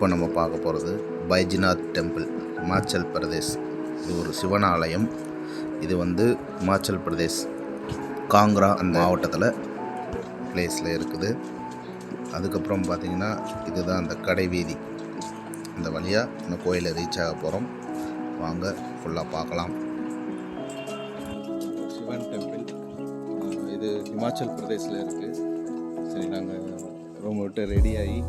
இப்போ நம்ம பார்க்க போகிறது பைஜிநாத் டெம்பிள் இமாச்சல் பிரதேஷ். இது ஒரு சிவன் ஆலயம் இது வந்து இமாச்சல் பிரதேஷ் காங்க்ரா அந்த மாவட்டத்தில் பிளேஸில் இருக்குது. அதுக்கப்புறம் பார்த்திங்கன்னா இதுதான் அந்த கடைவீதி அந்த இந்த வழியாக இந்த கோயிலை ரீச் ஆக போகிறோம் வாங்க ஃபுல்லாக பார்க்கலாம். சிவன் டெம்பிள். இது ஹிமாச்சல் பிரதேஷில் இருக்குது சரி நாங்கள் ரூம் விட்டு ரெடி ஆகி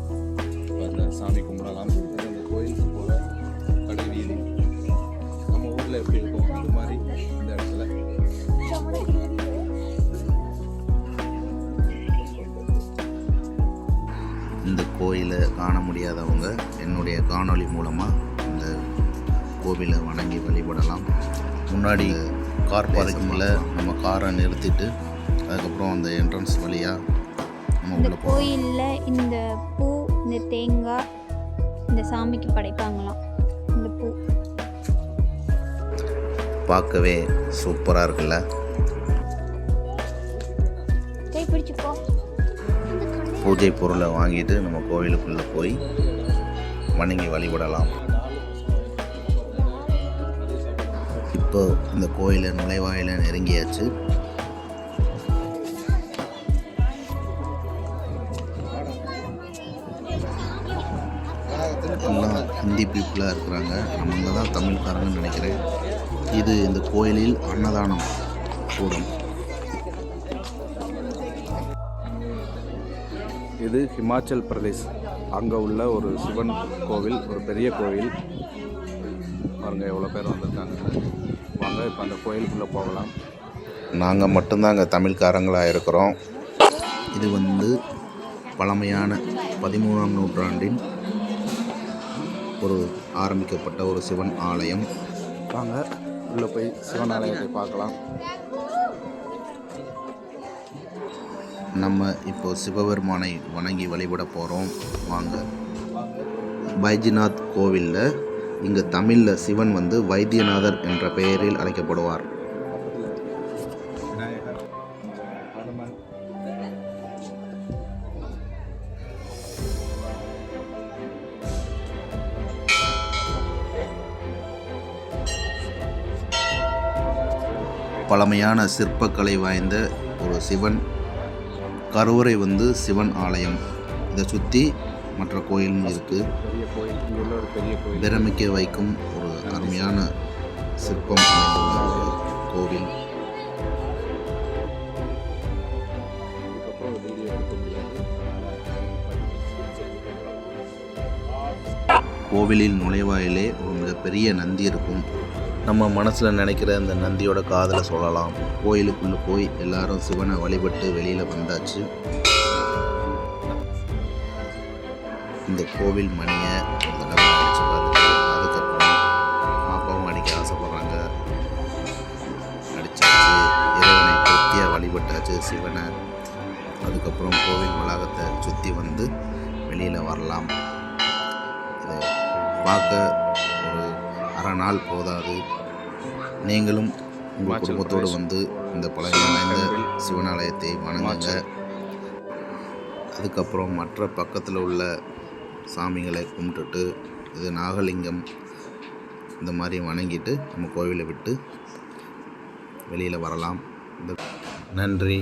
சாமி கும்பிடலாம். அந்த கோயிலுக்கு போல கடை வீதி நம்ம ஊரில் எப்படி இருக்கும்? அது மாதிரி இந்த இடத்துல. இந்த கோயிலை காண முடியாதவங்க என்னுடைய காணொளி மூலமாக இந்த கோவிலை வணங்கி வழிபடலாம். முன்னாடி கார் பார்க்கிங்கில் நம்ம காரை நிறுத்திட்டு அதுக்கப்புறம் அந்த என்ட்ரன்ஸ் வழியாக நம்ம உள்ளே கோயிலில் இந்த பூ இந்த தேங்காய் இந்த சாமிக்கு படைப்பாங்களாம். இந்த பூ. பார்க்கவே சூப்பராக இருக்குல்ல? பூஜை பொருளை வாங்கிட்டு நம்ம கோவிலுக்குள்ளே போய் வணங்கி வழிபடலாம். இப்போ இந்த கோயிலை நுழைவாயில நெருங்கியாச்சு. எல்லாம் ஹிந்தி பீப்புளாக இருக்கிறாங்க. நம்ம தான் தமிழ்காரங்கன்னு நினைக்கிறேன். இது இந்த கோயிலில் அன்னதானம் கூடும். இது ஹிமாச்சல் பிரதேஷ். அங்கே உள்ள ஒரு சிவன் கோவில் ஒரு பெரிய கோவில். பாருங்கள் எவ்வளோ பேர் வந்திருக்காங்க. வாங்க இப்போ அந்த கோயிலுக்குள்ளே போகலாம். நாங்கள் மட்டும்தான் அங்கே தமிழ்காரங்களாக இருக்கிறோம். இது வந்து பழமையான பதிமூணாம் நூற்றாண்டின் ஒரு ஆரம்பிக்கப்பட்ட ஒரு சிவன் ஆலயம். வாங்க உள்ளே போய் சிவன் ஆலயத்தை பார்க்கலாம். நம்ம இப்போ சிவபெருமானை வணங்கி வழிபட போகிறோம் வாங்க. பைஜிநாத் கோவிலில் இங்கே தமிழில் சிவன் வந்து வைத்தியநாதர் என்ற பெயரில் அழைக்கப்படுவார். பழமையான சிற்பக்கலை வாய்ந்த ஒரு சிவன். கருவறை வந்து சிவன் ஆலயம். இதை சுற்றி மற்ற கோயிலும் இருக்குது பிரமிக்க வைக்கும் ஒரு அருமையான சிற்பம் ஒரு கோவில். கோவிலில் கோவிலின் நுழைவாயிலே ஒரு மிகப்பெரிய நந்தி இருக்கும். நம்ம மனசில் நினைக்கிற அந்த நந்தியோட காதில் சொல்லலாம். கோயிலுக்குள்ளே போய் எல்லாரும் சிவனை வழிபட்டு வெளியில் வந்தாச்சு. இந்த கோவில் மணியை ஒரு தடவை அடித்து பார்த்துட்டு அதுக்கப்புறம் பாப்பாவும் அடிக்க ஆசைப்படுறாங்க. அடித்தாச்சு இறைவனை திருப்தியாக வழிபட்டாச்சு சிவனை. அதுக்கப்புறம் கோவில் வளாகத்தை சுற்றி வந்து வெளியில் வரலாம். இதை பார்க்க அரை நாள் போதாது. நீங்களும் உங்கள் குடும்பத்தோடு. வந்து இந்த பழமை வாய்ந்த சிவனாலயத்தை வணங்குங்க. அதுக்கப்புறம் மற்ற பக்கத்தில் உள்ள சாமிகளை கும்பிட்டுட்டு இது நாகலிங்கம் இந்த மாதிரி வணங்கிட்டு நம்ம கோவிலை விட்டு வெளியில் வரலாம். இந்த நன்றி.